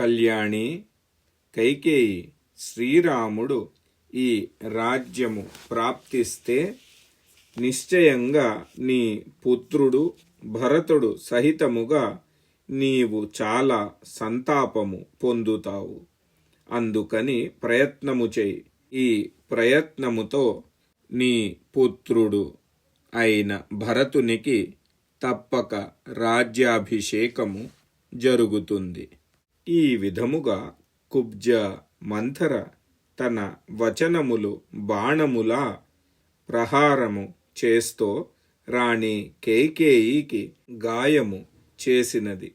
కళ్యాణి కైకేయి శ్రీరాముడు ఈ రాజ్యము ప్రాప్తిస్తే నిశ్చయంగా నీ పుత్రుడు భరతుడు సహితముగా నీవు చాలా సంతాపము పొందుతావు. అందుకని ప్రయత్నము చేయి. ఈ ప్రయత్నముతో నీ పుత్రుడు అయిన భరతునికి తప్పక రాజ్యాభిషేకము జరుగుతుంది. ఈ విధముగా కుబ్జ మంథర తన వచనములు బాణములా ప్రహారము చేస్తూ రాణి కేకేయికి గాయము చేసినది.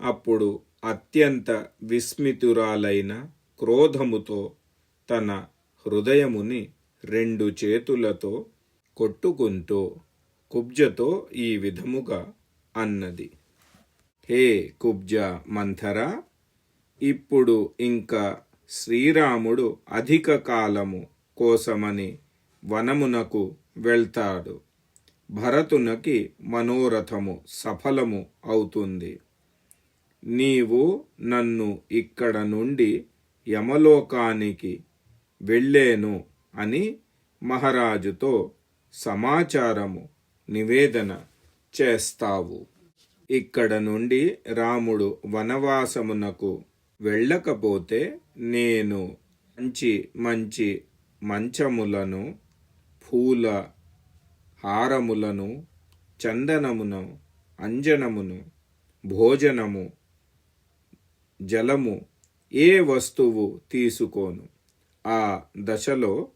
అప్పుడు అత్యంత విస్మితురాలైన క్రోధముతో తన హృదయముని రెండు చేతులతో కొట్టుకుంటూ కుబ్జతో ఈ విధముగా అన్నది. హే కుబ్జ మంథరా! ఇప్పుడు ఇంకా శ్రీరాముడు అధిక కాలము కోసమని వనమునకు వెళ్తాడు. భరతునకి మనోరథము సఫలము అవుతుంది. నీవు నన్ను ఇక్కడ నుండి యమలోకానికి వెళ్ళేను అని మహారాజుతో సమాచారము నివేదన చేస్తావు. ఇక్కడ నుండి రాముడు వనవాసమునకు వెళ్ళకపోతే నేను మంచి మంచి మంచములను పూల హారములను చందనమును అంజనమును భోజనము జలము ఏ వస్తువు తీసుకోను. ఆ దశలో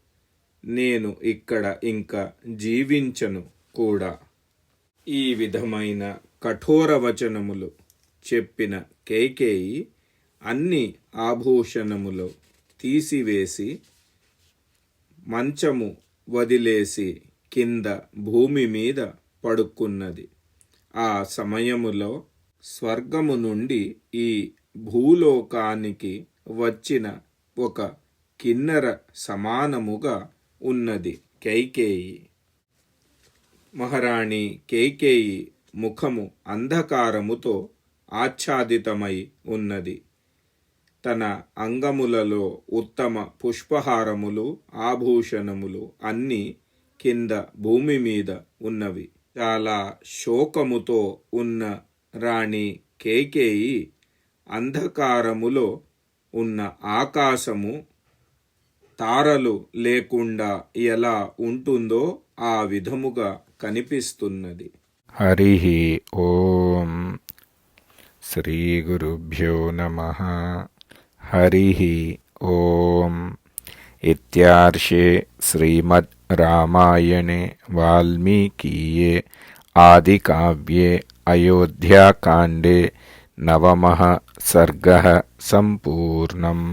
నేను ఇక్కడ ఇంకా జీవించను కూడా. ఈ విధమైన కఠోర వచనములు చెప్పిన కేకేయి అన్ని ఆభూషణములు తీసివేసి మంచము వదిలేసి కింద భూమి మీద పడుకున్నది. ఆ సమయములో స్వర్గము నుండి ఈ భూలోకానికి వచ్చిన ఒక కిన్నర సమానముగా ఉన్నది. కైకేయి. మహారాణి కేకేయి ముఖము అంధకారముతో ఆచ్ఛాదితమై ఉన్నది. తన అంగములలో ఉత్తమ పుష్పహారములు ఆభూషణములు అన్నీ కింద భూమి మీద ఉన్నవి. చాలా శోకముతో ఉన్న రాణి కేకేయి అంధకారములో ఉన్న ఆకాశము తారలు లేకుండా ఎలా ఉంటుందో ఆ విధముగా కనిపిస్తున్నది. హరి ఓం. శ్రీ గురుభ్యో నమ. हरिः ॐ इत्यार्षे श्रीमद् रामायणे वाल्मीकीये आदिकाव्ये अयोध्याकाण्डे नवमः सर्गः सम्पूर्णम्